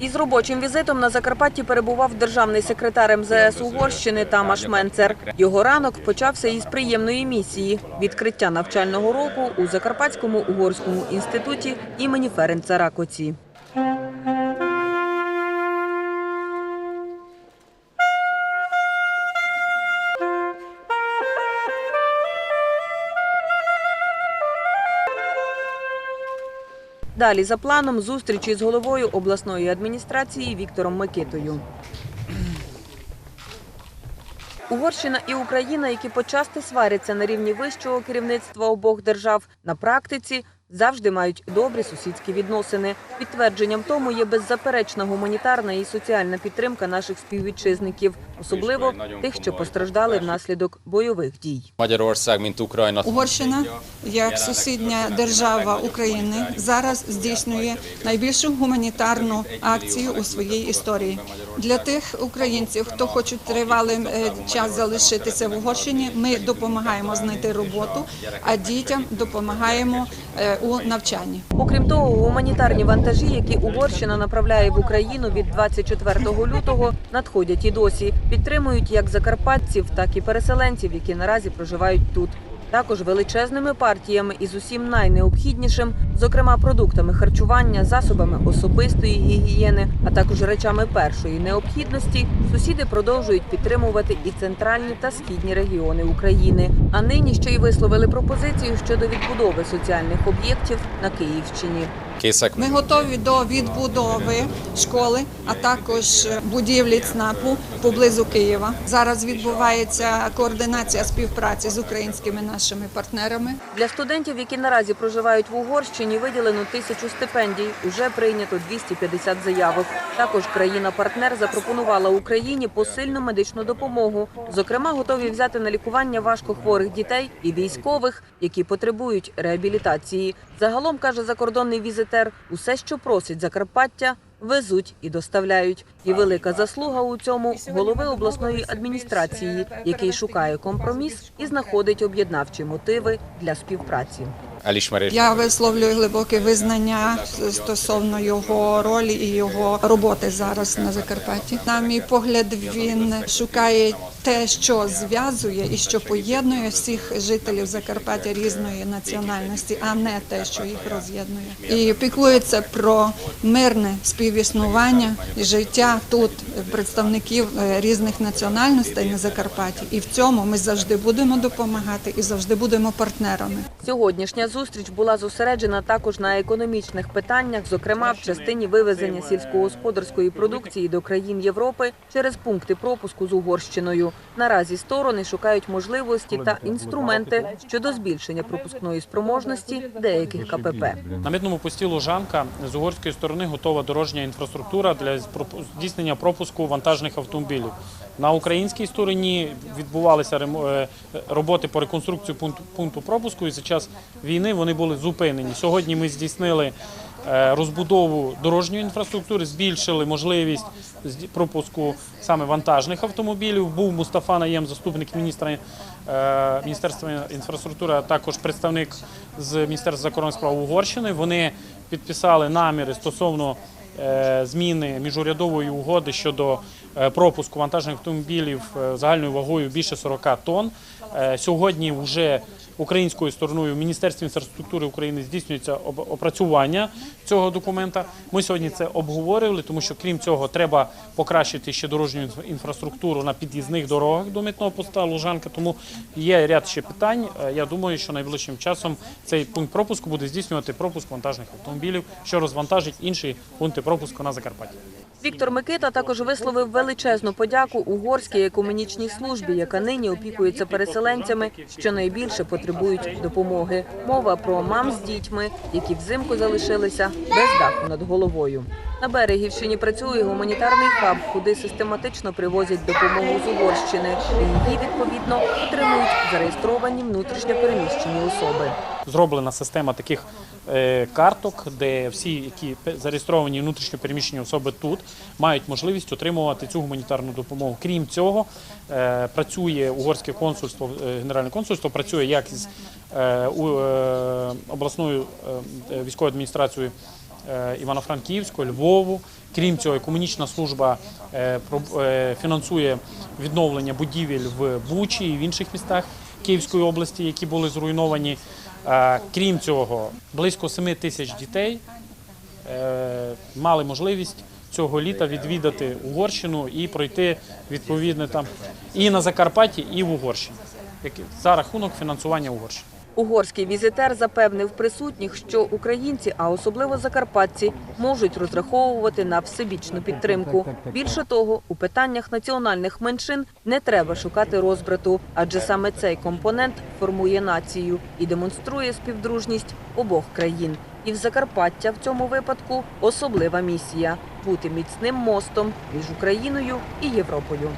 Із робочим візитом на Закарпатті перебував державний секретар МЗС Угорщини Тамаш Менцер. Його ранок почався із приємної місії – відкриття навчального року у Закарпатському угорському інституті імені Ференца Ракоці. Далі за планом зустрічі з головою обласної адміністрації Віктором Микитою. Угорщина і Україна, які почасти сваряться на рівні вищого керівництва обох держав, на практиці завжди мають добрі сусідські відносини. Підтвердженням тому є беззаперечна гуманітарна і соціальна підтримка наших співвітчизників, особливо тих, що постраждали внаслідок бойових дій. Угорщина, як сусідня держава України, зараз здійснює найбільшу гуманітарну акцію у своїй історії. Для тих українців, хто хочуть тривалий е, час залишитися в Угорщині, ми допомагаємо знайти роботу, а дітям допомагаємо е, у навчанні. Окрім того, гуманітарні вантажі, які Угорщина направляє в Україну від 24 лютого, надходять і досі. Підтримують як закарпатців, так і переселенців, які наразі проживають тут. Також величезними партіями із усім найнеобхіднішим, зокрема продуктами харчування, засобами особистої гігієни, а також речами першої необхідності, сусіди продовжують підтримувати і центральні та східні регіони України. А нині ще й висловили пропозицію щодо відбудови соціальних об'єктів на Київщині. Ми готові до відбудови школи, а також будівлі ЦНАПу поблизу Києва. Зараз відбувається координація співпраці з українськими нашими партнерами. Для студентів, які наразі проживають в Угорщині, виділено тисячу стипендій. Уже прийнято 250 заявок. Також країна-партнер запропонувала Україні посильну медичну допомогу. Зокрема, готові взяти на лікування важкохворих дітей і військових, які потребують реабілітації. Загалом каже закордонний візитер, усе, що просить Закарпаття. Везуть і доставляють, і велика заслуга у цьому голови обласної адміністрації, який шукає компроміс і знаходить об'єднавчі мотиви для співпраці. Я висловлюю глибоке визнання стосовно його ролі і його роботи зараз на Закарпатті. На мій погляд, він шукає те, що зв'язує і що поєднує всіх жителів Закарпаття різної національності, а не те, що їх роз'єднує. І піклується про мирне співіснування і життя тут представників е, різних національностей на Закарпатті. І в цьому ми завжди будемо допомагати і завжди будемо партнерами. Сьогоднішня зустріч була зосереджена також на економічних питаннях, зокрема в частині вивезення сільськогосподарської продукції до країн Європи через пункти пропуску з Угорщиною. Наразі сторони шукають можливості та інструменти щодо збільшення пропускної спроможності деяких КПП. На митному пості Лужанка з угорської сторони готова дорожня інфраструктура для здійснення пропуску вантажних автомобілів. На українській стороні відбувалися е, роботи по реконструкції пункту, пункту пропуску, і за час війни вони були зупинені. Сьогодні ми здійснили е, розбудову дорожньої інфраструктури, збільшили можливість пропуску саме вантажних автомобілів. Був Мустафа Наєм, заступник міністра е, Міністерства інфраструктури, а також представник з Міністерства закордонних справ Угорщини. Вони підписали наміри стосовно е, зміни міжурядової угоди щодо пропуску вантажних автомобілів е, загальною вагою більше 40 тонн. Е, Сьогодні вже українською стороною в Міністерстві інфраструктури України здійснюється опрацювання цього документа. Ми сьогодні це обговорювали, тому що крім цього треба покращити ще дорожню інфраструктуру на під'їзних дорогах до митного поста Лужанка. Тому є ряд ще питань. Е, Я думаю, що найближчим часом цей пункт пропуску буде здійснювати пропуск вантажних автомобілів, що розвантажить інші пункти пропуску на Закарпатті. Віктор Микита також висловив величезну подяку угорській екуменічній службі, яка нині опікується переселенцями, що найбільше потребують допомоги. Мова про мам з дітьми, які взимку залишилися без даху над головою. На берегівщині працює гуманітарний хаб, куди систематично привозять допомогу з Угорщини. Її відповідно отримують зареєстровані внутрішньо переміщені особи. Зроблена система таких е, карток, де всі, які зареєстровані внутрішньо переміщені особи тут, мають можливість отримувати цю гуманітарну допомогу. Крім цього, е, працює угорське консульство, е, генеральне консульство працює як з обласною військовою адміністрацією Івано-Франківську, Львову Крім цього, економічна служба фінансує відновлення будівель в Бучі і в інших містах Київської області, які були зруйновані. Крім цього, близько 7 тисяч дітей е, мали можливість цього літа відвідати Угорщину і пройти відповідне там і на Закарпатті, і в Угорщині за рахунок фінансування Угорщини. Угорський візитер запевнив присутніх, що українці, а особливо закарпатці, можуть розраховувати на всебічну підтримку. Більше того, у питаннях національних меншин не треба шукати розбрату, адже саме цей компонент формує націю і демонструє співдружність обох країн. І в Закарпаття в цьому випадку особлива місія бути міцним мостом між Україною і Європою.